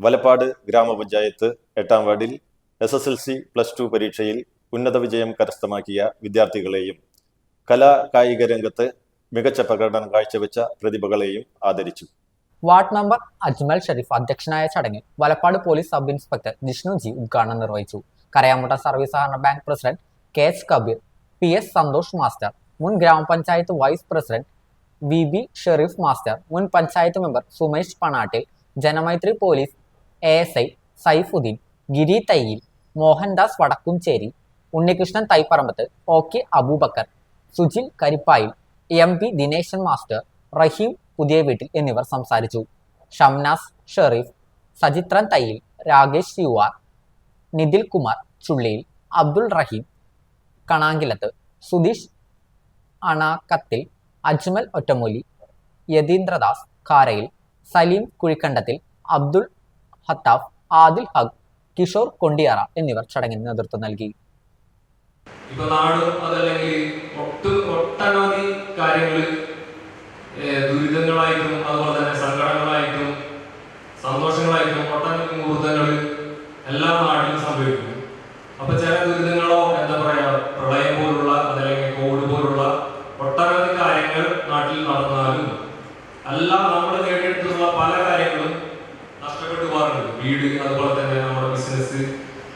വലപ്പാട് ഗ്രാമപഞ്ചായത്ത് എട്ടാം വാർഡിൽ S S L C plus two പരീക്ഷയിൽ ഉന്നത വിജയം കരസ്ഥമാക്കിയ വിദ്യാർത്ഥികളെയും കലാ കായിക രംഗത്ത് മികച്ച പ്രകടനം കാഴ്ചവെച്ച പ്രതിഭകളെയും ആദരിച്ചു. വാർഡ് മെമ്പർ അജ്മൽ ഷെരീഫ് അധ്യക്ഷനായ ചടങ്ങിൽ Valappad police sub inspector Jishnu G ഉദ്ഘാടനം നിർവഹിച്ചു. കരയാമുട്ട സർവീസ് സഹകരണ bank president K S Kabeer P S Santhosh master മുൻ ഗ്രാമപഞ്ചായത്ത് vice president V B Shereef master മുൻ panchayat member Sumesh Panattil Janamaithri police S I Saifuddeen Giri Thayyil Mohandas Vadakkumchery Unnikrishnan Thaipparambath O K Aboobacker Sujil Karippayil M P Dineshan master Raheem Puthiya Veettil എന്നിവർ സംസാരിച്ചു. Shamnas Shereef Sajithran Thayyil Rakesh U R Nitin Kumar ചുള്ളിയിൽ അബ്ദുൾ റഹീം കണാങ്കിലത്ത് സുധീഷ് അണാക്കത്തിൽ അജ്മൽ ഒറ്റമൂലി യതീന്ദ്രദാസ് കാരയിൽ സലീം കുഴിക്കണ്ടത്തിൽ അബ്ദുൾ ഹത്താഫ് ആദിൽ ഹഗ് കിഷോർ കൊണ്ടിയാറ എന്നിവർ ചടങ്ങിന് നേതൃത്വം നൽകി. ഇപ്പൊ നാട് അതല്ലെങ്കിൽ ഒട്ട് ഒട്ടനവധി കാര്യങ്ങൾ ദുരിതങ്ങളായിട്ടും അതുപോലെ തന്നെ സങ്കടങ്ങളായിട്ടും സന്തോഷങ്ങളായിട്ടും ഒട്ടനവധി മുഹൂർത്തങ്ങൾ എല്ലാ നാട്ടിലും സംഭവിക്കുന്നു. അപ്പൊ ചില ദുരിതങ്ങളോ എന്താ പറയാ പ്രളയം പോലുള്ള അതല്ലെങ്കിൽ കോവിഡ് പോലുള്ള ഒട്ടനവധി കാര്യങ്ങൾ നാട്ടിൽ നടന്നാലും എല്ലാം നമ്മൾ നേടിയെടുത്തുള്ള പല കാര്യങ്ങളും നഷ്ടപ്പെട്ടു പോകാറുണ്ട് വീട് അതുപോലെ തന്നെ നമ്മുടെ ബിസിനസ്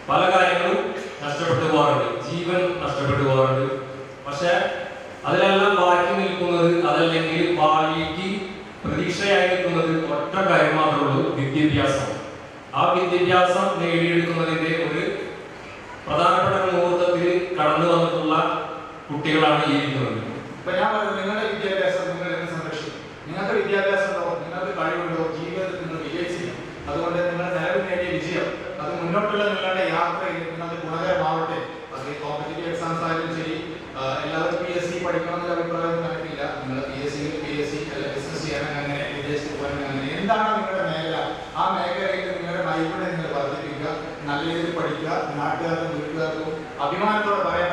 പല കാര്യങ്ങളും നഷ്ടപ്പെട്ടു പോകാറുണ്ട് ജീവൻ നഷ്ടപ്പെട്ടു പോകാറുണ്ട് പക്ഷെ അതിലെല്ലാം ബാക്കി നിൽക്കുന്നത് അതല്ലെങ്കിൽ ഭാവിക്ക് പ്രതീക്ഷയായി നിൽക്കുന്നത് ഒറ്റ കാര്യം മാത്രമേ ഉള്ളൂ വിദ്യാഭ്യാസം. ആ വിദ്യാഭ്യാസം നേടിയെടുക്കുന്നതിന്റെ ഒരു പ്രധാനപ്പെട്ട മുഹൂർത്തത്തിൽ കടന്നു വന്നിട്ടുള്ള കുട്ടികളാണ് ജീവിക്കുന്നത് ഇപ്പൊ ഞാൻ പറഞ്ഞു നിങ്ങളുടെ വിദ്യാഭ്യാസം നിങ്ങൾ എന്നെ സംരക്ഷിക്കും? നിങ്ങൾക്ക് വിദ്യാഭ്യാസം ഉണ്ടോ? കഴിവുണ്ടോ? ജീവിതത്തിൽ നിങ്ങൾ വിജയിച്ചില്ല. അതുകൊണ്ട് നിങ്ങൾ നേരം നേടിയ വിജയം. അത് മുന്നോട്ടുള്ള നിങ്ങളുടെ യാത്രയിൽ നിങ്ങളുടെ ഗുണകരമാവട്ടെ. അത് കോമ്പറ്റേറ്റീവ് എക്സാംസ് ആയാലും ശരി എല്ലാവരും പി എസ് സി പഠിക്കണം എന്നുള്ള അഭിപ്രായം നമുക്കില്ല നിങ്ങൾ P S C P S C അല്ല ബിസിനസ് ചെയ്യാൻ അങ്ങനെ വിദേശത്ത് പോകാൻ അങ്ങനെ എന്താണ് നിങ്ങളുടെ മേഖല? ആ മേഖലയിൽ നിങ്ങളുടെ നൈപുണ്യം നിങ്ങൾ വർദ്ധിപ്പിക്കുക നല്ല രീതിയിൽ പഠിക്കുക നാട്ടുകാർക്കും വീട്ടുകാർക്കും അഭിമാനത്തോടെ പറയാൻ